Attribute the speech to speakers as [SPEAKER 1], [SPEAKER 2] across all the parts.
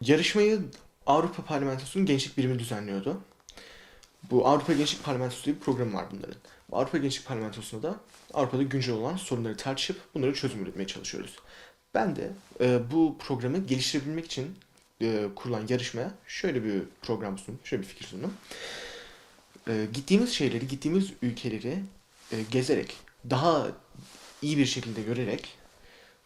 [SPEAKER 1] Yarışmayı Avrupa Parlamentosu'nun gençlik birimi düzenliyordu. Bu Avrupa Gençlik Parlamentosu diye bir programı var bunların. Bu Avrupa Gençlik Parlamentosu'nda da Avrupa'da güncel olan sorunları tartışıp bunları çözüm üretmeye çalışıyoruz. Ben de e, bu programı geliştirebilmek için e, kurulan yarışmaya şöyle bir program sundum, şöyle bir fikir sundum. E, gittiğimiz şeyleri, gittiğimiz ülkeleri e, gezerek, daha iyi bir şekilde görerek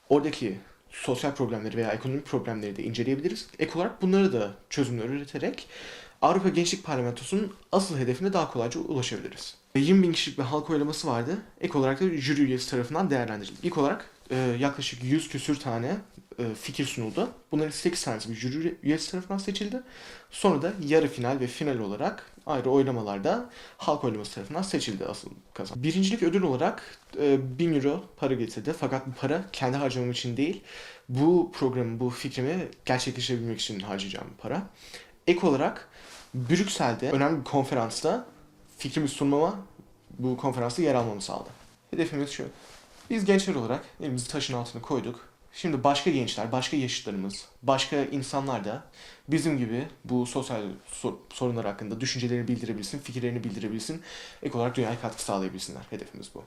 [SPEAKER 1] oradaki sosyal problemleri veya ekonomik problemleri de inceleyebiliriz. Ek olarak bunları da çözümler üreterek Avrupa Gençlik Parlamentosu'nun asıl hedefine daha kolayca ulaşabiliriz. 20 bin kişilik bir halk oylaması vardı. Ek olarak da jüri üyesi tarafından değerlendirildi. İlk olarak e, yaklaşık 100 küsür tane fikir sunuldu. Bunların 8 tanesi bir jüri üyesi tarafından seçildi. Sonra da yarı final ve final olarak ayrı oylamalarda halk oylaması tarafından seçildi asıl kazan. Birincilik ödül olarak e, 1000 euro para getirdi. Fakat bu para kendi harcamam için değil, bu programı, bu fikrimi gerçekleştirebilmek için harcayacağım para. Ek olarak Brüksel'de önemli bir konferansta fikrimi sunmama bu konferansta yer almamı sağladı. Hedefimiz şu. Biz gençler olarak elimizi taşın altına koyduk. Şimdi başka gençler, başka yaşıtlarımız, başka insanlar da bizim gibi bu sosyal sor- sorunlar hakkında düşüncelerini bildirebilsin, fikirlerini bildirebilsin. Ek olarak dünyaya katkı sağlayabilsinler. Hedefimiz bu.